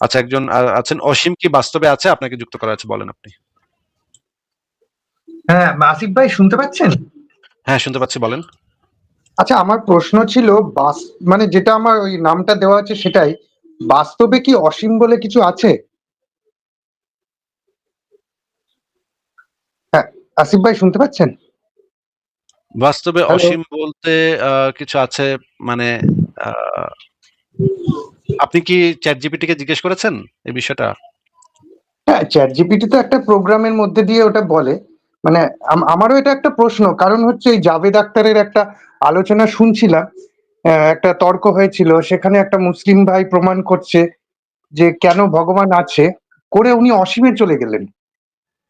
আচ্ছা একজন আছেন অসীম কি বাস্তবে আছে? আপনাকে যুক্ত করা আছে বলেন আপনি। হ্যাঁ আসিফ ভাই শুনতে পাচ্ছেন? হ্যাঁ শুনতে পাচ্ছি বলেন। আচ্ছা আমার প্রশ্ন ছিল বাস মানে যেটা আমার ওই নামটা দেওয়া আছে সেটাই বাস্তবে কি অসীম বলে কিছু আছে? হ্যাঁ আসিফ ভাই শুনতে পাচ্ছেন? বাস্তবে অসীম বলতে আহ, কিছু আছে মানে আহ, আপনি কি চ্যাট জিপিটি কে জিজ্ঞেস করেছেন এই বিষয়টা? হ্যাঁ চ্যাট জিপিটি তো একটা প্রোগ্রামের মধ্যে দিয়ে ওটা বলে। মানে আম- আমারও এটা একটা প্রশ্ন, কারণ হচ্ছে এই জাভেদ আক্তারের একটা আলোচনা শুনছিলাম একটা তর্ক হয়েছিল, সেখানে একটা মুসলিম ভাই প্রমাণ করছে যে কেন ভগবান আছে, করে উনি অসীমে চলে গেলেন।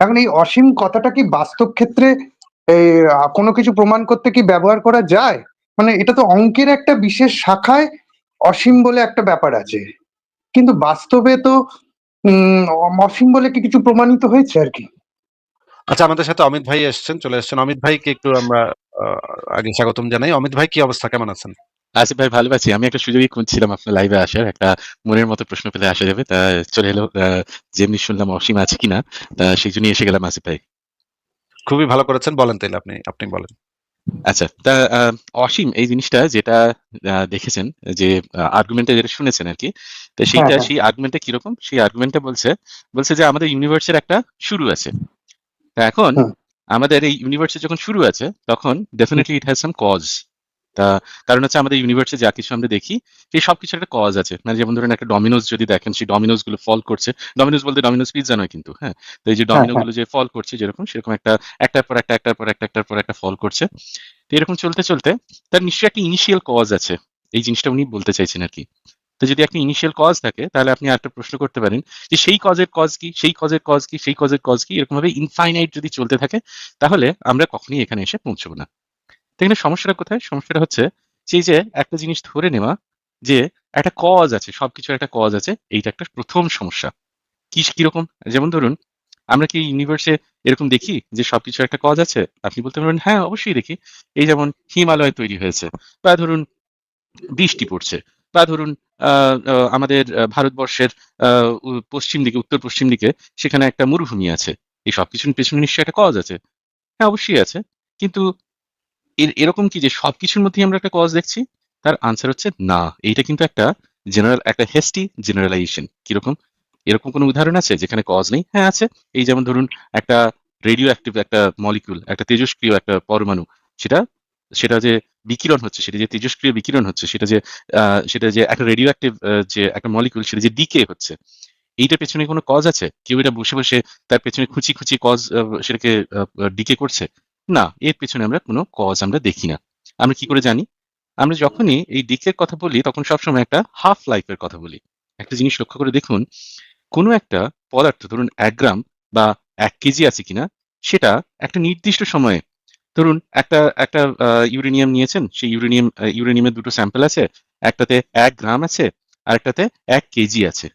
এখন এই অসীম কথাটা কি বাস্তব ক্ষেত্রে কোনো কিছু প্রমাণ করতে কি ব্যবহার করা যায়? মানে এটা তো অঙ্কের একটা বিশেষ শাখায় অসীম বলে একটা ব্যাপার আছে। কিন্তু বাস্তবে তো উম অসীম বলে কি কিছু প্রমাণিত হয়েছে আর কি? আচ্ছা আমাদের সাথে অমিত ভাই এসেছেন চলে এসেছেন। অমিত ভাইকে একটু আমরা আহ, আগে স্বাগতম জানাই। অমিত ভাই কি অবস্থা? কেমন আছেন? আসিফ ভাই ভালো আছি। আমি একটা সুযোগই খুঁজছিলাম আপনার লাইভে আসার। একটা মনের মতো প্রশ্ন পেলে আসা যাবে। তা চলে এলো যেমনি শুনলাম অসীম আছে কিনা তা সেই জন্যই এসে গেলাম আসিফ ভাই। খুবই ভালো করেছেন। বলেন তাইলে আপনি আপনি বলেন। আচ্ছা তা অসীম এই জিনিসটা যেটা দেখেছেন যে আর্গুমেন্টে যেটা শুনেছেন আর কি তো সেইটা হ্যাঁ। সেই আর্গুমেন্টে কীরকম? সেই আর্গুমেন্টে বলছে বলছে যে আমাদের ইউনিভার্সের একটা শুরু আছে। তা এখন আমাদের এই ইউনিভার্সে যখন শুরু আছে তখন definitely it has some cause তা কারণ হচ্ছে আমাদের ইউনিভার্সে যা কিছু আমরা দেখি সেই সবকিছু একটা কজ আছে। মানে যেমন ধরুন একটা ডমিনোজ যদি দেখেন সেই ডমিনোজগুলো ফল করছে। ডমিনোজ বলতে ডমিনোজ পিৎজা নয় কিন্তু হ্যাঁ? তো এই যে ডমিনো গুলো যে ফল করছে যেরকম সেরকম একটা একটার পর একটা একটার পর একটা একটার পর একটা ফল করছে। তো এরকম চলতে চলতে তার নিশ্চয়ই একটা ইনিশিয়াল কজ আছে। এই জিনিসটা উনি বলতে চাইছেন আর কি। তো যদি একটা ইনিশিয়াল কজ থাকে তাহলে আপনি একটা প্রশ্ন করতে পারেন যে সেই কজের কজ কি সেই কজের কজ কি সেই কজের কজ কি এরকম ভাবে ইনফাইনাইট যদি চলতে থাকে তাহলে আমরা কখনোই এখানে এসে পৌঁছবো না। এখানে সমস্যাটা কোথায়? সমস্যাটা হচ্ছে সেই যে একটা জিনিস ধরে নেওয়া যে একটা কজ আছে, সবকিছুর একটা কজ আছে, এইটা একটা প্রথম সমস্যা। কি কীরকম যেমন ধরুন, আমরা কি ইউনিভার্সে এরকম দেখি যে সবকিছু একটা কজ আছে? আপনি বলতে পারবেন হ্যাঁ অবশ্যই দেখি। এই যেমন হিমালয় তৈরি হয়েছে, বা ধরুন বৃষ্টি পড়ছে, বা ধরুন আমাদের ভারতবর্ষের পশ্চিম দিকে, উত্তর পশ্চিম দিকে সেখানে একটা মরুভূমি আছে। এই সবকিছুর পেছনে নিশ্চয়ই একটা কজ আছে। হ্যাঁ অবশ্যই আছে। কিন্তু এরকম কি যে সবকিছুর মধ্যেই আমরা একটা কজ দেখছি? তার আনসার হচ্ছে না। এইটা কিন্তু একটা জেনারেল একটা হেস্টি জেনারেলাইজেশন কীরকম? এরকম কোনো উদাহরণ আছে যেখানে কজ নেই? হ্যাঁ আছে। এই যেমন ধরুন একটা রেডিও অ্যাক্টিভ একটা মলিকিউল একটা তেজস্ক্রিয় একটা পরমাণু, সেটা সেটা যে বিকিরণ হচ্ছে, সেটা যে তেজস্ক্রিয় বিকিরণ হচ্ছে, সেটা যে সেটা যে একটা রেডিও অ্যাক্টিভ যে একটা মলিকিউল সেটা যে ডিকে হচ্ছে, এইটার পেছনে কোনো কজ আছে? কেউ এটা বসে বসে তার পেছনে খুঁচি খুঁচি কজ সেটাকে ডিকে করছে? না, এর পেছনে আমরা কোনো কজ আমরা দেখি না। আমরা কি করে জানি? আমরা যখনই এই ডিকের কথা বলি, তখন সবসময় একটা হাফ লাইফের কথা বলি। একটা জিনিস লক্ষ্য করে দেখুন, কোনো একটা পদার্থ, ধরুন এক গ্রাম বা এক কেজি আছে কিনা, সেটা একটা নির্দিষ্ট সময়ে, ধরুন একটা একটা ইউরেনিয়াম নিয়েছেন, সেই ইউরেনিয়াম ইউরেনিয়ামের দুটো স্যাম্পল আছে, একটাতে এক গ্রাম আছে আর একটাতে এক কেজি আছে।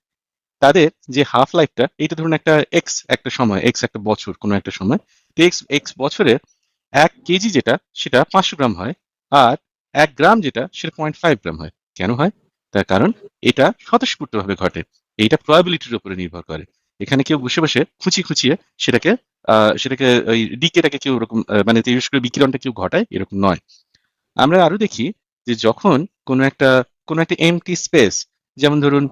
তাদের যে হাফ লাইফটা এইটা ধরুন একটা এক্স একটা সময় এক্স একটা বছর, কোনো একটা সময়, তো এক্স এক্স বছরে এক কেজি যেটা, সেটা পাঁচশো গ্রাম হয়। আর এক গ্রাম যেটা, সেটা পয়েন্ট ফাইভ গ্রাম হয়। কেন হয়? তার কারণ এটা স্বতঃস্ফূর্তভাবে ঘটে। এইটা প্রবাবিলিটির উপরে নির্ভর করে। এখানে কেউ বসে বসে খুঁচি খুঁচিয়ে সেটাকে সেটাকে ওই ডিকেটাকে কেউ ওরকম মানে তেজস্ক্রিয় বিকিরণটা কেউ ঘটায়, এরকম নয়। আমরা আরও দেখি যে যখন কোনো একটা কোনো একটা এমটি স্পেস যেমন ধরুন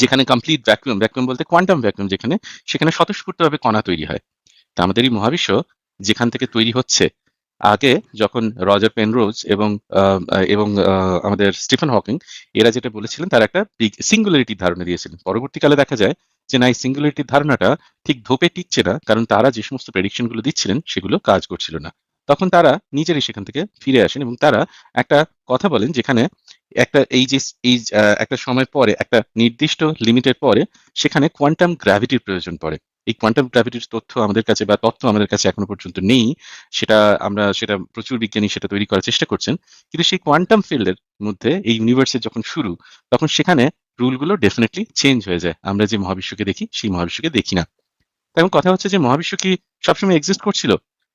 যেখানে কমপ্লিট ভ্যাকুয়াম ভ্যাকুয়াম বলতে কোয়ান্টাম ভ্যাকুয়াম যেখানে, সেখানে স্বতঃস্ফূর্তভাবে কণা তৈরি হয়। তা আমাদের এই মহাবিশ্ব যেখান থেকে তৈরি হচ্ছে, আগে যখন রজার পেনরোজ এবং এবং আমাদের স্টিফেন হকিং, এরা যেটা বলেছিলেন তার একটা সিঙ্গুলারিটির ধারণা দিয়েছিলেন। পরবর্তীকালে দেখা যায় যে না, এই সিঙ্গুলারিটির ধারণাটা ঠিক ধোপে টিকছে না, কারণ তারা যে সমস্ত প্রেডিকশনগুলো দিচ্ছিলেন সেগুলো কাজ করছিল না। তখন তারা নিজেরাই সেখান থেকে ফিরে আসেন এবং তারা একটা কথা বলেন যেখানে একটা এই যে, এই একটা সময় পরে, একটা নির্দিষ্ট লিমিটের পরে, সেখানে কোয়ান্টাম গ্র্যাভিটির প্রয়োজন পড়ে। এই কোয়ান্টাম গ্র্যাভিটির তথ্য আমাদের কাছে বা তথ্য আমাদের কাছে এখনও পর্যন্ত নেই। সেটা আমরা, সেটা প্রচুর বিজ্ঞানী সেটা তৈরি করার চেষ্টা করছেন। কিন্তু সেই কোয়ান্টাম ফিল্ডের মধ্যে, এই ইউনিভার্সের যখন শুরু, তখন সেখানে রুলগুলো ডেফিনেটলি চেঞ্জ হয়ে যায়। আমরা যে মহাবিশ্বকে দেখি, সেই মহাবিশ্বকে দেখি না। এখন কথা হচ্ছে যে মহাবিশ্ব কি সবসময় এক্সিস্ট করছিল?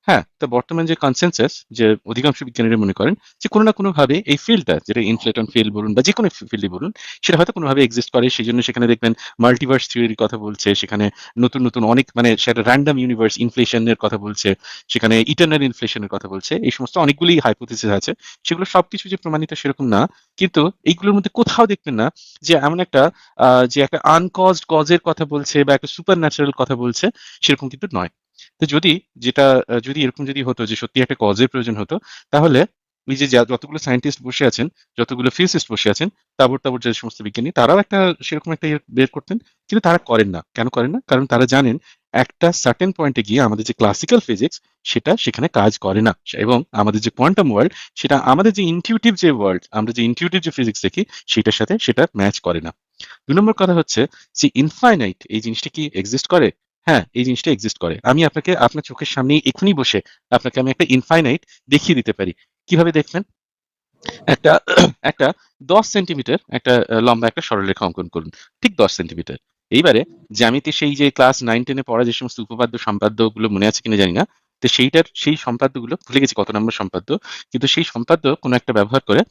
হ্যাঁ, তো বর্তমান যে কনসেনসাস যে অধিকাংশ বিজ্ঞানীরা মনে করেন যে কোনো না কোনোভাবে এই ফিল্ডটা যেটা ইনফ্লেটন ফিল্ড বলুন বা যে কোনো ফিল্ডই বলুন সেটা হয়তো কোনোভাবে এক্সিস্ট করে। সেই জন্য সেখানে দেখবেন মাল্টিভার্স থিওরির কথা বলছে সেখানে নতুন নতুন অনেক মানে সেটা র্যান্ডাম ইউনিভার্স ইনফ্লেশনের কথা বলছে সেখানে ইটার্নাল ইনফ্লেশনের কথা বলছে। এই সমস্ত অনেকগুলি হাইপোথিসিস আছে। সেগুলো সবকিছু যে প্রমাণিত সেরকম না কিন্তু এইগুলোর মধ্যে কোথাও দেখবেন না যে এমন একটা যে একটা আনকজড কজের কথা বলছে বা একটা সুপার ন্যাচারাল কথা বলছে সেরকম কিন্তু নয়। তো যদি যেটা যদি এরকম যদি হতো যে সত্যি একটা কজের প্রয়োজন হতো, তাহলে ওই যে যতগুলো সায়েন্টিস্ট বসে আছেন, যতগুলো ফিজিসিস্ট বসে আছেন তাবর তাবর যে সমস্ত বিজ্ঞানী, তারাও একটা সেরকম একটা ইয়ে বের করতেন, কিন্তু তারা করেন না। কেন করেন না? কারণ তারা জানেন একটা সার্টেন পয়েন্টে গিয়ে আমাদের যে ক্লাসিক্যাল ফিজিক্স সেটা সেখানে কাজ করে না। এবং আমাদের যে কোয়ান্টাম ওয়ার্ল্ড সেটা আমাদের যে ইনটিউটিভ যে ওয়ার্ল্ড আমরা যে ইনটিউটিভ যে ফিজিক্স দেখি, সেটার সাথে সেটা ম্যাচ করে না। দুই নম্বর কথা হচ্ছে যে ইনফাইনাইট এই জিনিসটা কি এক্সিস্ট করে? হ্যাঁ এই জিনিসটা এক্সিস্ট করে। আমি আপনাকে, আপনার চোখের সামনেই এখনই বসে আপনাকে আমি একটা ইনফাইনাইট দেখিয়ে দিতে পারি। কীভাবে দেখবেন একটা একটা দশ সেন্টিমিটার একটা লম্বা একটা সরলরেখা অঙ্কন করুন। ঠিক দশ সেন্টিমিটার এইবারে জ্যামিতি সেই যে ক্লাস নাইন টেনে পড়া যে সমস্ত উপপাদ্য সম্পাদ্যগুলো মনে আছে কিনা জানি না। তো সেইটার, সেই সম্পাদ্যগুলো, ভুলে গেছি কত নম্বর সম্পাদ্য, কিন্তু সেই সম্পাদ্য কোনো একটা ব্যবহার করে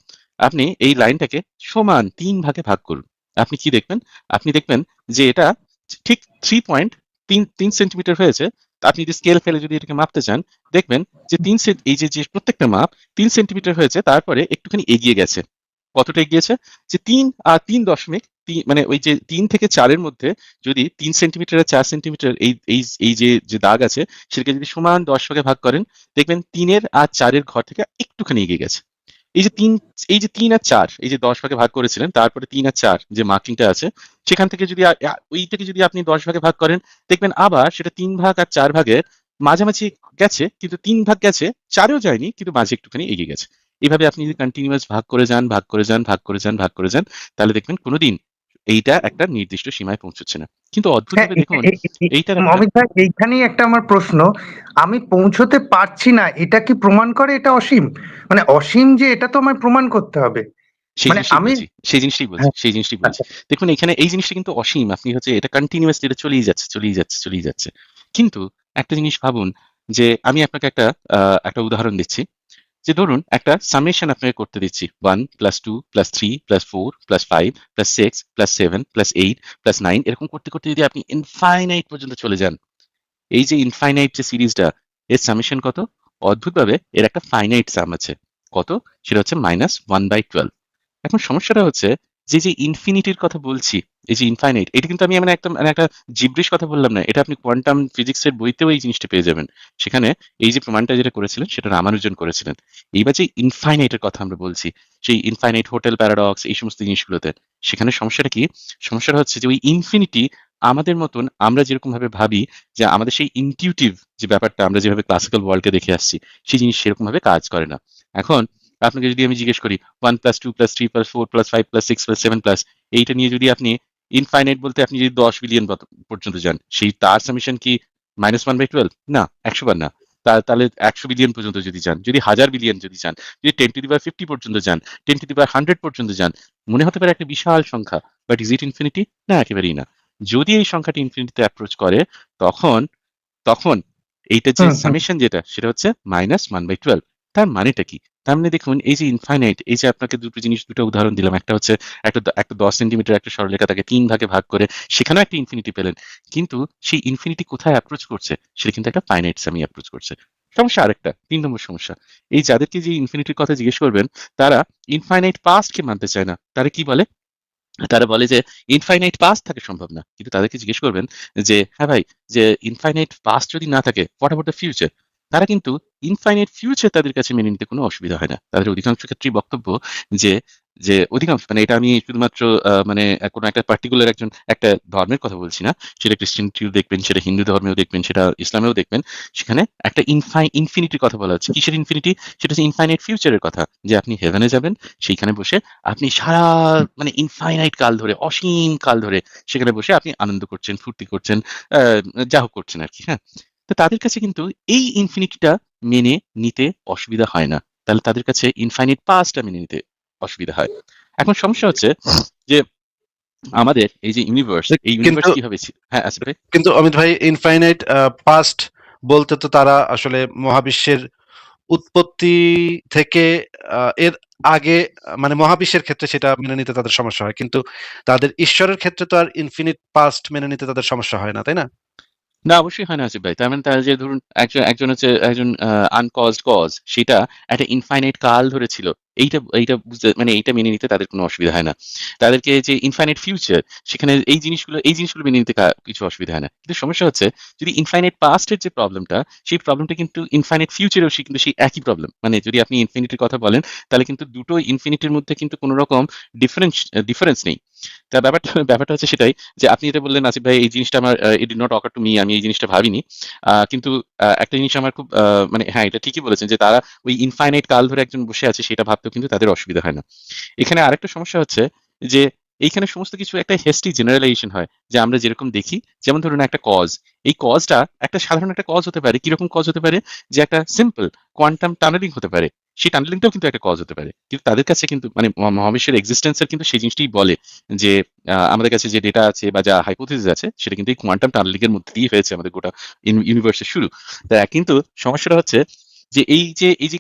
আপনি এই লাইনটাকে সমান তিন ভাগে ভাগ করুন। আপনি কি দেখবেন? আপনি দেখবেন যে এটা ঠিক থ্রি পয়েন্ট তিন তিন সেন্টিমিটার হয়েছে আপনি যদি স্কেল ফেলে যদি এটাকে মাপতে চান, দেখবেন যে তিন এই যে যে প্রত্যেকটা মাপ তিন সেন্টিমিটার হয়েছে, তারপরে একটুখানি এগিয়ে গেছে। কতটা এগিয়েছে? যে তিন আর তিন দশমিক মানে ওই যে তিন থেকে চারের মধ্যে যদি তিন সেন্টিমিটার আর চার সেন্টিমিটার এই এই এই যে যে দাগ আছে, সেটাকে যদি সমান দশ ভাগ করেন, দেখবেন তিনের আর চারের ঘর থেকে একটুখানি এগিয়ে গেছে। এই যে তিন, এই যে তিন আর চার, এই যে দশ ভাগে ভাগ করেছিলেন, তারপরে তিন আর চার যে মার্কিংটা আছে, সেখান থেকে যদি ওইটাকে যদি আপনি দশ ভাগে ভাগ করেন, দেখবেন আবার সেটা তিন ভাগ আর চার ভাগের মাঝামাঝি গেছে, কিন্তু তিন ভাগ গেছে, চারেও যায়নি, কিন্তু মাঝে একটুখানি এগিয়ে গেছে। এইভাবে আপনি যদি কন্টিনিউয়াস ভাগ করে যান, ভাগ করে যান, ভাগ করে যান, ভাগ করে যান, তাহলে দেখবেন কোনোদিন এইটা একটা নির্দিষ্ট সীমায় পৌঁছচ্ছে না। কিন্তু অদ্ভুতভাবে হ্যাঁ, দেখুন এইটার অমিত ভাই এইখানেই একটা আমার প্রশ্ন। আমি পৌঁছতে পারছি না এটা কি প্রমাণ করে এটা অসীম? মানে অসীম যে এটা তো আমায় প্রমাণ করতে হবে। সেই মানে জিনিসটাই আমি- বলছি সেই জিনিসটাই বলছি সেই জিনিসটাই দেখুন এখানে এই জিনিসটা কিন্তু অসীম। আপনি হচ্ছে এটা কন্টিনিউয়াসলি এটা চলেই যাচ্ছে চলেই যাচ্ছে চলেই যাচ্ছে। কিন্তু একটা জিনিস ভাবুন যে আমি আপনাকে একটা আহ, একটা উদাহরণ দিচ্ছি। যে ধরুন, একটা সামেশন আপনাকে করতে দিচ্ছি। One plus two plus three plus four plus five plus six plus seven plus eight plus nine এরকম করতে করতে যদি আপনি ইনফাইনাইট পর্যন্ত চলে যান, এই যে ইনফাইনাইট যে সিরিজটা, এর সামেশন কত? অদ্ভুতভাবে এর একটা ফাইনাইট সাম আছে। কত? সেটা হচ্ছে মাইনাস ওয়ান বাই টুয়েলভ এখন সমস্যাটা হচ্ছে যে যে ইনফিনিটির কথা বলছি, এই যে ইনফাইনাইট এটা কিন্তু আমি মানে একদম মানে একটা জিব্রিশ কথা বললাম না, এটা আপনি কোয়ান্টাম ফিজিক্সের বইতেও এই জিনিসটা পেয়ে যাবেন। সেখানে এই যে প্রমাণটা যেটা করেছিলেন, সেটা রামানুজন করেছিলেন। এইবার যে ইনফাইনাইটের কথা আমরা বলছি, সেই ইনফাইনাইট হোটেল প্যারাডক্স এই সমস্ত জিনিসগুলোতে, সেখানে সমস্যাটা কি? সমস্যাটা হচ্ছে যে ওই ইনফিনিটি আমাদের মতন আমরা যেরকম ভাবে ভাবি যে আমাদের সেই ইনটিউটিভ যে ব্যাপারটা, আমরা যেভাবে ক্লাসিক্যাল ওয়ার্ল্ডকে দেখে আসছি, সেই জিনিস সেরকম ভাবে কাজ করে না। এখন আপনাকে যদি আমি জিজ্ঞেস করি one plus two plus three plus four plus five plus six plus seven plus এইটা নিয়ে যদি আপনি ইনফাইনাইট বলতে আপনি যদি দশ বিলিয়ন পর্যন্ত যান সেই তার সামিশন কি মাইনাস ওয়ান বাই টুয়েলভ না একশো বার না। তাহলে একশো বিলিয়ন পর্যন্ত যদি যান যদি হাজার বিলিয়ন যদি যান যদি ten to the power fifty পর্যন্ত যান ten to the power hundred পর্যন্ত যান মনে হতে পারে একটা বিশাল সংখ্যা বাট ইজ ইট ইনফিনিটি না একেবারেই না। যদি এই সংখ্যাটি ইনফিনিটিতে অ্যাপ্রোচ করে তখন তখন এইটা যে। সামেশন যেটা সেটা হচ্ছে মাইনাস ওয়ান বাই টুয়েলভ তার মানেটা কি? তার মানে দেখুন, এই যে ইনফাইনাইট এই যে আপনাকে দুটো জিনিস, দুটো উদাহরণ দিলাম। একটা হচ্ছে একটা একটা দশ সেন্টিমিটার একটা সরলরেখা, তাকে তিন ভাগে ভাগ করে সেখানেও একটা ইনফিনিটি পেলেন। কিন্তু সেই ইনফিনিটি কোথায় অ্যাপ্রোচ করছে? সেটা কিন্তু একটা ফাইনাইট সামি অ্যাপ্রোচ করছে। সমস্যা আরেকটা, তিন নম্বর সমস্যা। এই যাদেরকে যে ইনফিনিটির কথা জিজ্ঞেস করবেন, তারা ইনফাইনাইট পাস্টকে মানতে চায় না। তারা কি বলে? তারা বলে যে ইনফাইনাইট পাস্ট থাকে সম্ভব না। কিন্তু তাদেরকে জিজ্ঞেস করবেন যে হ্যাঁ ভাই, যে ইনফাইনাইট পাস্ট যদি না থাকে হোয়াট অ্যাবাউট দ্য ফিউচার তারা কিন্তু ইনফাইনাইট ফিউচার তাদের কাছে মেনে নিতে কোনো অসুবিধা হয় না। তাদের অধিকাংশ ক্ষেত্রেই বক্তব্য যে যে অধিকাংশ মানে এটা আমি শুধুমাত্র মানে কোনো একটা পার্টিকুলার একজন, একটা ধর্মের কথা বলছি না। সেটা ক্রিশ্চিয়ানিটিও দেখবেন, সেটা হিন্দু ধর্মেও দেখবেন, সেটা ইসলামেও দেখবেন। সেখানে একটা ইনফাই ইনফিনিটির কথা বলা হচ্ছে। কিসের ইনফিনিটি সেটা হচ্ছে ইনফাইনাইট ফিউচারের কথা। যে আপনি হেভেনে যাবেন, সেইখানে বসে আপনি সারা মানে ইনফাইনাইট কাল ধরে, অসীম কাল ধরে, সেখানে বসে আপনি আনন্দ করছেন, ফুর্তি করছেন যা হোক করছেন আর কি হ্যাঁ? তো তাদের কাছে কিন্তু এই ইনফিনিটিটা মেনে নিতে অসুবিধা হয় না তাহলে তাদের কাছে ইনফাইনিট পাস্টটা মেনে নিতে অসুবিধা হয় এখন সমস্যা হচ্ছে যে আমাদের এই যে ইউনিভার্স এই ইউনিভার্স কীভাবে হ্যাঁ আসলে ভাই কিন্তু অমিত ভাই ইনফাইনাইট পাস্ট বলতে তো তারা আসলে মহাবিশ্বের উৎপত্তি থেকে এর আগে মানে মহাবিশ্বের ক্ষেত্রে সেটা মেনে নিতে তাদের সমস্যা হয়। কিন্তু তাদের ঈশ্বরের ক্ষেত্রে তো আর ইনফিনিট পাস্ট মেনে নিতে তাদের সমস্যা হয় না, তাই না? না, অবশ্যই হয় না আসিফ ভাই। তার মানে তারা যে ধরুন একজন একজন হচ্ছে একজন আনকজড কজ সেটা একটা ইনফাইনাইট কাল ধরে ছিল। এইটা এইটা বুঝতে মানে এইটা মেনে নিতে তাদের কোনো অসুবিধা হয় না। তাদেরকে যে ইনফাইনাইট ফিউচার সেখানে এই জিনিসগুলো এই জিনিসগুলো মেনে নিতে কিছু অসুবিধা হয় না। কিন্তু সমস্যা হচ্ছে যদি ইনফাইনাইট পাস্ট এর যে প্রবলেমটা সেই প্রবলেমটা কিন্তু ইনফাইনাইট ফিউচারেও সে কিন্তু সেই একই প্রবলেম। মানে যদি আপনি ইনফিনিটির কথা বলেন তাহলে কিন্তু দুটো ইনফিনিটির মধ্যে কিন্তু কোন রকম ডিফারেন্স ডিফারেন্স নেই। তা ব্যাপারটা ব্যাপারটা হচ্ছে সেটাই যে আপনি এটা বললেন আসিফ ভাই এই জিনিসটা আমার it did not occur to me আমি এই জিনিসটা ভাবিনি। কিন্তু একটা জিনিস আমার খুব মানে হ্যাঁ, এটা ঠিকই বলেছেন যে তারা ওই ইনফাইনাইট কাল ধরে একজন বসে আছে সেটা ভাবতেও কিন্তু তাদের অসুবিধা হয় না। এখানে আরেকটা সমস্যা হচ্ছে যে এইখানে সমস্ত কিছু একটা হেস্টি জেনারেলাইজেশন হয়, যে আমরা যেরকম দেখি, যেমন ধরুন একটা কজ এই কজটা একটা সাধারণ একটা কজ হতে পারে। কীরকম কজ হতে পারে? যে একটা সিম্পল কোয়ান্টাম টানেলিং হতে পারে। সেই টানেলিংটাও কিন্তু একটা কজ হতে পারে। কিন্তু তাদের কাছে কিন্তু মানে মহা- মহাবিশ্বের এক্সিস্টেন্সের কিন্তু সেই জিনিসটাই বলে যে আমাদের কাছে যে ডেটা আছে বা যা হাইপোথিস আছে, সেটা কিন্তু এই কোয়ান্টাম টানেলিং এর মধ্যে দিয়ে হয়েছে আমাদের গোটা ইউনিভার্সের শুরু। তা কিন্তু সমস্যাটা হচ্ছে যে এই যে এই যে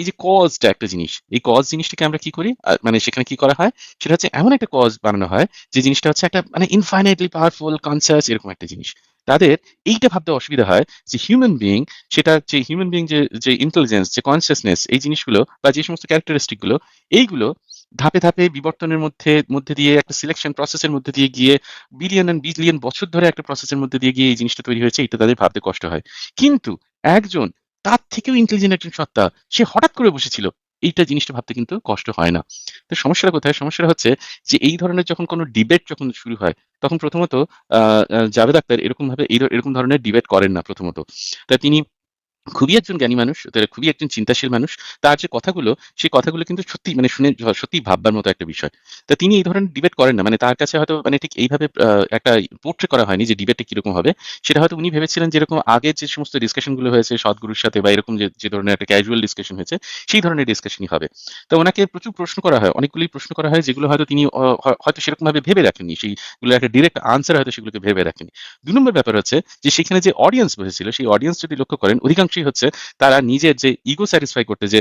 এই যে কজটা একটা জিনিস, এই কজ জিনিসটাকে আমরা কি করি? মানে সেখানে কি করা হয়? সেটা হচ্ছে এমন একটা কজ বানানো হয়, যে জিনিসটা হচ্ছে একটা মানে ইনফাইনাইটলি পাওয়ারফুল কনসাস এরকম একটা জিনিস। তাদের এইটা ভাবতে অসুবিধা হয় যে হিউম্যান বিইং সেটা যে হিউম্যান বিইং যে যে ইন্টেলিজেন্স যে কনসিয়াসনেস এই জিনিসগুলো বা যে সমস্ত ক্যারেক্টারিস্টিকগুলো, এইগুলো ধাপে ধাপে বিবর্তনের মধ্যে মধ্যে দিয়ে একটা সিলেকশন প্রসেসের মধ্যে দিয়ে গিয়ে বিলিয়ন এন্ড বিলিয়ন বছর ধরে একটা প্রসেসের মধ্যে দিয়ে গিয়ে এই জিনিসটা তৈরি হয়েছে এটা তাদের ভাবতে কষ্ট হয়। কিন্তু একজন তার থেকেও ইন্টেলিজেন্ট একজন সত্তা। সে হঠাৎ করে বসেছিল। এইটা জিনিসটা ভাবতে কিন্তু কষ্ট হয় না। তো সমস্যাটা কোথায়? সমস্যাটা হচ্ছে যে এই ধরনের যখন কোনো ডিবেট যখন শুরু হয়, তখন প্রথমত, আহ জাভেদ আক্তার এরকম ভাবে এরকম ধরনের ডিবেট করেন না প্রথমত। তা তিনি খুবই একজন জ্ঞানী মানুষ খুবই একজন চিন্তাশীল মানুষ, তার যে কথাগুলো, সেই কথাগুলো কিন্তু সত্যি মানে শুনে সত্যি ভাববার মতো একটা বিষয়। তা তিনি এই ধরনের ডিবেট করেন না মানে তার কাছে হয়তো মানে ঠিক এইভাবে একটা পোর্ট্রে করা হয়নি যে ডিবেটটা কীরকম হবে। সেটা হয়তো উনি ভেবেছিলেন যেরকম আগে যে সমস্ত ডিসকাশনগুলো হয়েছে সৎগুরুর সাথে বা এরকম যে ধরনের একটা ক্যাজুয়াল ডিসকাশন হয়েছে, সেই ধরনের ডিসকাশনই হবে। তো ওনাকে প্রচুর প্রশ্ন করা হয় অনেকগুলি প্রশ্ন করা হয়, যেগুলো হয়তো তিনি হয়তো সেরকম ভাবে ভেবে রাখেননি, সেইগুলো একটা ডিরেক্ট আনসার হয়তো সেগুলোকে ভেবে রাখেনি দুই নম্বর ব্যাপার হচ্ছে যে, সেখানে যে অডিয়েন্স বসেছিল, সেই অডিয়েন্স যদি লক্ষ্য করেন অধিকাংশই হচ্ছে তারা নিজের যে ইগো স্যাটিসফাই করতে যে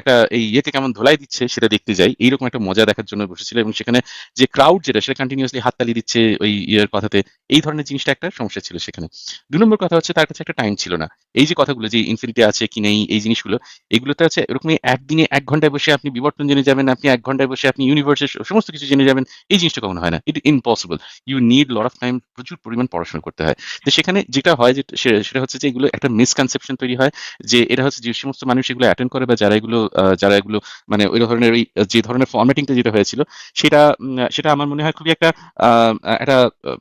একটা এই ইয়েকে কেমন ধোলাই দিচ্ছে সেটা দেখতে যায় এইরকম একটা মজা দেখার জন্য বসেছিল এবং সেখানে যে ক্রাউড যেটা, সেটা কন্টিনিউয়াসলি হাততালি দিচ্ছে ওই ইয়ের কথাতে। এই ধরনের জিনিসটা একটা সমস্যা ছিল সেখানে। দুই নম্বর কথা হচ্ছে তার কাছে একটা টাইম ছিল না। এই যে কথাগুলো যে ইনফিনিটি আছে কি নেই, এই জিনিসগুলো, এগুলোতে আছে এরকমই একদিনে এক ঘন্টায় বসে আপনি বিবর্তন জেনে যাবেন, আপনি এক ঘন্টায় বসে আপনি ইউনিভার্সের সমস্ত কিছু জেনে যাবেন, এই জিনিসটা কখনো হয় না। It impossible you need lot of time প্রচুর পরিমাণ পড়াশোনা করতে হয়। তো সেখানে যেটা হয় যে সেটা হচ্ছে যে এগুলো একটা মিসকনসেপশন তৈরি হয় যে এটা হচ্ছে যে সমস্ত মানুষ এগুলো অ্যাটেন্ড করে বা যারা এগুলো যারা এগুলো মানে ওই ধরনের ওই যে ধরনের ফরম্যাটিংটা যেটা হয়েছিল, সেটা সেটা আমার মনে হয় খুবই একটা একটা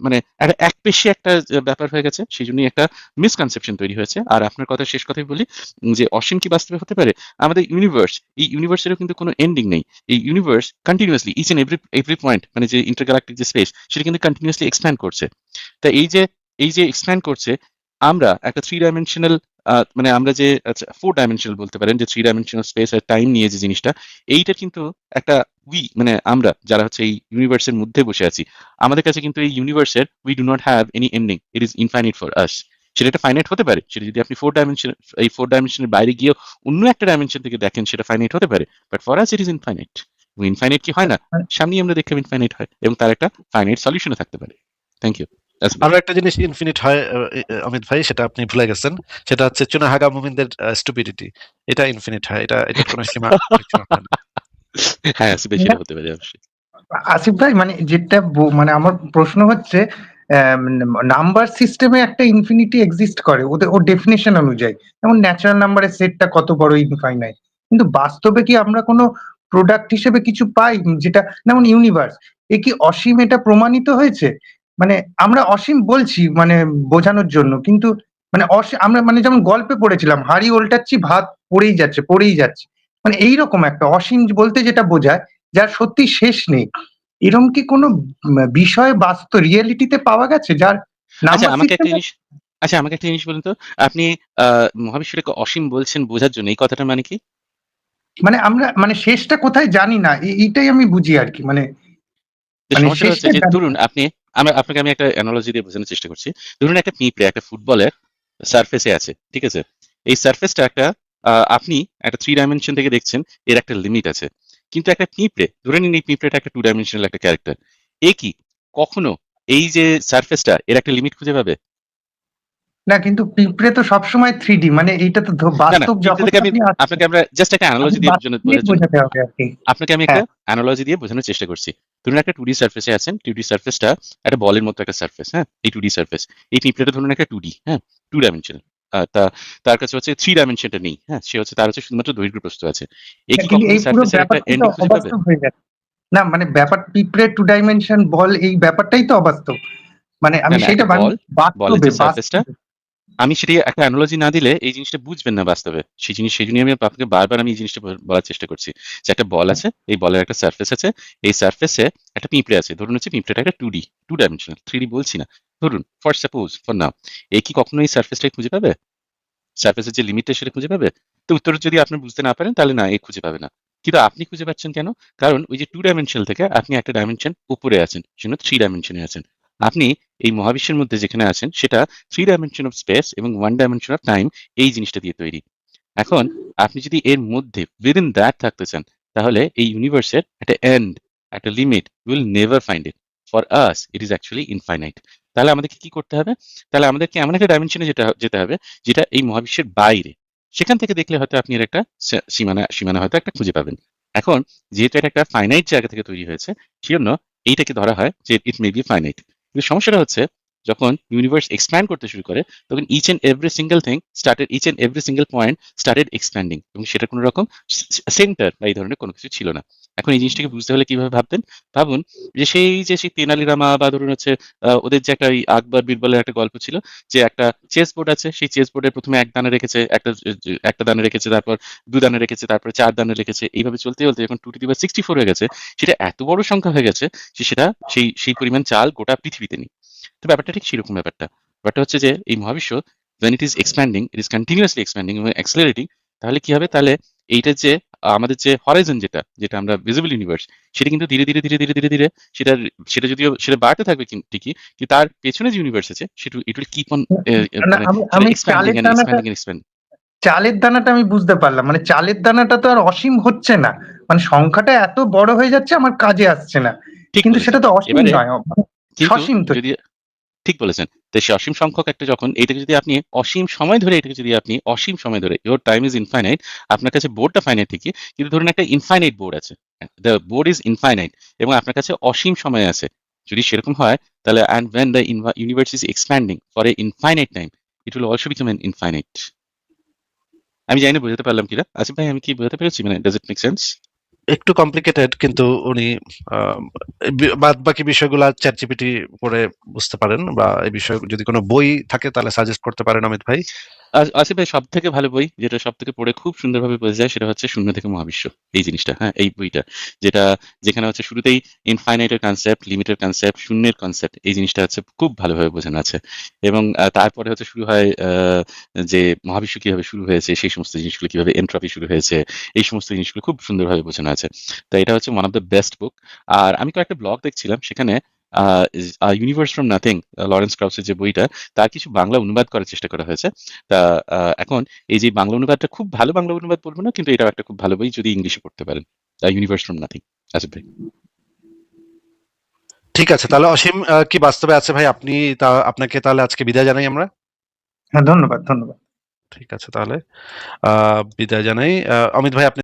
মানে একটা একপেশে একটা ব্যাপার হয়ে গেছে। সেই জন্যই একটা মিসকনসেপশন তৈরি হয়েছে। আর আপনার কথা শেষ কথাই বলি যে অসীম কি বাস্তবে হতে পারে? আমাদের ইউনিভার্স এই ইউনিভার্সেরও কিন্তু কোনো এন্ডিং নেই। এই universe continuously each and every every point মানে যে ইন্টারগ্যালাক্টিক যে স্পেস সেটা কিন্তু কন্টিনিউয়াসলি এক্সপ্যান্ড করছে। তা এই যে এই যে এক্সপ্যান্ড করছে, আমরা একটা থ্রি ডাইমেনশনাল মানে আমরা যে ফোর ডাইমেনশনাল বলতে পারেন যে থ্রি ডাইমেনশনাল স্পেস আর টাইম নিয়ে যে জিনিসটা এইটা কিন্তু একটা উই মানে আমরা যারা হচ্ছে এই ইউনিভার্সের মধ্যে বসে আছি আমাদের কাছে কিন্তু এই ইউনিভার্সের we do not have any ending it is infinite for us সেটা একটা ফাইনাইট হতে পারে। সেটা যদি আপনি ফোর ডাইমেনশন এই ফোর ডাইমেনশনের বাইরে গিয়ে অন্য একটা ডাইমেনশন থেকে দেখেন সেটা ফাইনাইট হতে পারে। But for us it is infinite infinite কি হয় না? সামনেই আমরা দেখলাম ইনফাইনাইট হয় এবং তার একটা ফাইনাইট সলিউশনও থাকতে পারে। থ্যাংক ইউ আরও একটা জিনিস ইনফিনিট হয় অমিত ভাই সেটা আপনি ভুলে গেছেন। সেটা হচ্ছে চুনাহাগা মুমিনদের স্টুপিডিটি এটা ইনফিনিট হয় এটা এটা কোনো সীমা হয়। হ্যাঁ সেটা হতে পারে অবশ্যই। আসিফ ভাই মানে যেটা মানে আমার প্রশ্ন হচ্ছে নাম্বার সিস্টেমে একটা ইনফিনিটি এক্সিস্ট করে ওদের ওর ডেফিনেশন অনুযায়ী। যেমন ন্যাচারাল নাম্বারের সেটটা কত বড় ইনফাইনাইট কিন্তু বাস্তবে কি আমরা কোনো প্রোডাক্ট হিসেবে কিছু পাই যেটা যেমন ইউনিভার্স এ কি অসীম এটা প্রমাণিত হয়েছে? মানে আমরা অসীম বলছি মানে বোঝানোর জন্য কিন্তু মানে অসীম আমরা মানে যেমন গল্পে পড়েছিলাম হাড়ি উল্টাচ্ছি ভাত পড়েই যাচ্ছে পড়েই যাচ্ছে। মানে এইরকম একটা অসীম বলতে যেটা বোঝায় যার সত্যি শেষ নেই। এরকম কি কোনো বিষয় বাস্তব রিয়েলিটিতে পাওয়া গেছে যার আচ্ছা আমাকে একটা জিনিস আচ্ছা আমাকে একটা জিনিস বলুন তো আপনি আহ মহাবিশ্বটাকে অসীম বলছেন বোঝার জন্য এই কথাটা মানে কি? মানে আমরা মানে শেষটা কোথায় জানি না এইটাই আমি বুঝি আর কি মানে সমস্যা হচ্ছে যে ধরুন আপনি আমরা আপনাকে আমি একটা অ্যানালজি দিয়ে বোঝানোর চেষ্টা করছি। ধরুন একটা পিঁপড়ে একটা ফুটবলের সারফেসে আছে ঠিক আছে? এই সারফেসটা একটা আপনি একটা থ্রি ডাইমেনশন থেকে দেখছেন এর একটা লিমিট আছে। কিন্তু একটা পিঁপড়ে ধরে নিন এই পিঁপড়েটা একটা টু ডাইমেনশনাল একটা ক্যারেক্টার এ কি কখনো এই যে সারফেসটা এর একটা লিমিট খুঁজে পাবে? না কিন্তু পিঁপড়ে তো সবসময় থ্রি ডি মানে এইটা তো বাস্তব জগৎ আমি আপনাকে আমরা জাস্ট একটা অ্যানালজি দিয়ে বোঝানো বোঝার জন্য বোঝাতে হবে আর কি। আপনাকে আমি একটা অ্যানালজি দিয়ে বোঝানোর চেষ্টা করছি। ধরুন একটা টু ডি সার্ফেসে আছেন টু ডি সার্ফেসটা একটা বলের মতো একটা সার্ফেস হ্যাঁ? এই টু ডি সার্ফেস এই পিঁপড়েটা ধরুন একটা টু ডি হ্যাঁ? টু ডাইমেনশন তা তার কাছে হচ্ছে থ্রি ডাইমেনশনটা নেই হ্যাঁ? সে হচ্ছে তার হচ্ছে শুধুমাত্র দৈর্ঘ্য প্রস্থ আছে। এই কি কখনো সার্ফেসের একটা এন্ড খুঁজে পাবে হয়ে না মানে ব্যাপার পিঁপড়ে টু ডাইমেনশন বল এই ব্যাপারটাই তো অবাস্তব। মানে আমি সেটা বাস্তবে। আমি সেটা একটা অ্যানালজি না দিলে এই জিনিসটা বুঝবেন না বাস্তবে। সেই জিনিস, সেই জন্য আমি আপনাকে বারবার আমি এই জিনিসটা বলার চেষ্টা করছি যে একটা বল আছে, এই বলের একটা সার্ফেস আছে, এই সার্ফেসে একটা পিঁপড়ে আছে। ধরুন হচ্ছে পিঁপড়েটা একটা two D two dimensional three D বলছি না। ধরুন ফর সাপোজ ফর নাও এই কি কখনো এই সার্ফেসটাই খুঁজে পাবে? সার্ফেসের যে লিমিটটা সেটা খুঁজে পাবে? তো উত্তর যদি আপনি বুঝতে না পারেন, তাহলে না এই খুঁজে পাবে না। কিন্তু আপনি খুঁজে পাচ্ছেন কেন? কারণ ওই যে টু ডাইমেনশনাল থেকে আপনি একটা ডাইমেনশন উপরে আছেন সেজন্য থ্রি ডাইমেনশনে আছেন। আপনি এই মহাবিশ্বের মধ্যে যেখানে আছেন, সেটা থ্রি ডাইমেনশন অফ স্পেস এবং ওয়ান ডাইমেনশন অফ টাইম এই জিনিসটা দিয়ে তৈরি। এখন আপনি যদি এর মধ্যে উইদিন দ্যাট থাকতে চান, তাহলে এই ইউনিভার্সের একটা এন্ড একটা limit will never find it for us it is actually infinite তাহলে আমাদেরকে কি করতে হবে? তাহলে আমাদেরকে এমন একটা ডাইমেনশনে যেটা, যেতে হবে, যেটা এই মহাবিশ্বের বাইরে। সেখান থেকে দেখলে হয়তো আপনি এর একটা সীমানা সীমানা হয়তো একটা খুঁজে পাবেন। এখন যেহেতু এটা একটা ফাইনাইট জায়গা থেকে তৈরি হয়েছে, সেজন্য এইটাকে ধরা হয় যে ইট মে বি ফাইনাইট কিন্তু সমস্যাটা হচ্ছে যখন ইউনিভার্স এক্সপ্যান্ড করতে শুরু করে, তখন each and every single thing started each and every single point started expanding এবং সেটা কোনো রকম সেন্টার বা এই ধরনের কোনো কিছু ছিল না। এখন এই জিনিসটাকে বুঝতে হলে কীভাবে ভাবতেন ভাবুন যে সেই যে সেই তেনালিরামা বা ধরুন হচ্ছে ওদের যে একটা আকবর বীরবলের একটা গল্প ছিল, যে একটা চেস বোর্ড আছে, সেই চেস বোর্ডের প্রথমে এক দানে রেখেছে, একটা একটা দানে রেখেছে, তারপর দু দানে রেখেছে, তারপর চার দানে রেখেছে, এইভাবে চলতে চলতে যখন two to the sixty four হয়ে গেছে, সেটা এত বড় সংখ্যা হয়ে গেছে, যে সেটা সেই সেই পরিমাণ চাল গোটা পৃথিবীতে নেই। তো ব্যাপারটা ঠিক সেরকম ব্যাপারটা। ব্যাপারটা হচ্ছে যে এই মহাবিশ্ব when it is expanding it is continuously expanding এবং accelerating তাহলে কি হবে? তাহলে এইটা যে আমাদের যে হরাইজন যেটা যেটা আমরা ভিজিবল ইউনিভার্স সেটা কিন্তু ধীরে ধীরে ধীরে ধীরে ধীরে ধীরে সেটা সেটা যদিও সেটা বাড়তে থাকবে ঠিকই কিন্তু তার পেছনে যে ইউনিভার্স আছে সেটা it will keep on expanding চালের দানাটা- এক্সপ্যান্ডিং এক্সপ্যান্ডিং আমি বুঝতে পারলাম মানে চালের দানাটা তো আর অসীম হচ্ছে না মানে সংখ্যাটা এত বড় হয়ে যাচ্ছে আমার কাজে আসছে না। ঠিক কিন্তু সেটা তো অসীম নয় সসীম তো। ঠিক বলেছেন। তো সে অসীম সংখ্যক একটা যখন এটাকে যদি আপনি অসীম সময় ধরে এটাকে যদি আপনি অসীম সময় ধরে ইওর টাইম ইজ ইনফাইনাইট আপনার কাছে বোর্ডটা ফাইনাইট থেকে কিন্তু ধরুন একটা ইনফাইনাইট বোর্ড আছে। দ্য বোর্ড ইজ ইনফাইনাইট এবং আপনার কাছে অসীম সময় আছে। যদি সেরকম হয়, তাহলে and when the universe is expanding for a infinite time it will also become an infinite আমি জানি না, বোঝাতে পারলাম কিনা? আসিফ ভাই, আমি কি বোঝাতে পেরেছি? মানে ডাজ ইট মেক সেন্স একটু কমপ্লিকেটেড কিন্তু উনি বাদ বাকি বিষয়গুলো চ্যাট জিপিটি পড়ে বুঝতে পারেন বা এই বিষয়ে, যদি কোনো বই থাকে তাহলে সাজেস্ট করতে পারেন অমিত ভাই। আসিফ ভাই সব থেকে ভালো বই যেটা সব থেকে পড়ে খুব সুন্দরভাবে বোঝা যায় সেটা হচ্ছে শূন্য থেকে মহাবিশ্ব, এই জিনিসটা হ্যাঁ এই বইটা, যেটা, যেখানে হচ্ছে শুরুতেই ইনফাইনাইটের কনসেপ্ট লিমিটের কনসেপ্ট শূন্যের কনসেপ্ট এই জিনিসটা হচ্ছে খুব ভালোভাবে বোঝানো আছে। এবং তারপরে হচ্ছে শুরু হয় যে মহাবিশ্ব কীভাবে শুরু হয়েছে, সেই সমস্ত জিনিসগুলো কীভাবে এন্ট্রপি শুরু হয়েছে, এই সমস্ত জিনিসগুলো খুব সুন্দরভাবে বোঝানো আছে। তো এটা হচ্ছে one of the best book আর আমি কয়েকটা ব্লগ দেখছিলাম, সেখানে ইউনিভার্স ফ্রম নাথিং লরেন্স ক্রাউসের যে বইটা তার কিছু বাংলা অনুবাদ করার চেষ্টা করা হয়েছে। তা আহ, এখন এই যে বাংলা অনুবাদটা খুব ভালো বাংলা অনুবাদ বলব না কিন্তু এটাও একটা খুব ভালো বই যদি ইংলিশে পড়তে পারেন। ইউনিভার্স ফ্রম নাথিং ভাই। ঠিক আছে তাহলে অসীম আহ, কি বাস্তবে আছে ভাই? আপনি তা আপনাকে তাহলে আজকে বিদায় জানাই আমরা। হ্যাঁ ধন্যবাদ ধন্যবাদ। ঠিক আছে তাহলে আহ বিদায় জানাই। আহ, অমিত ভাই আপনি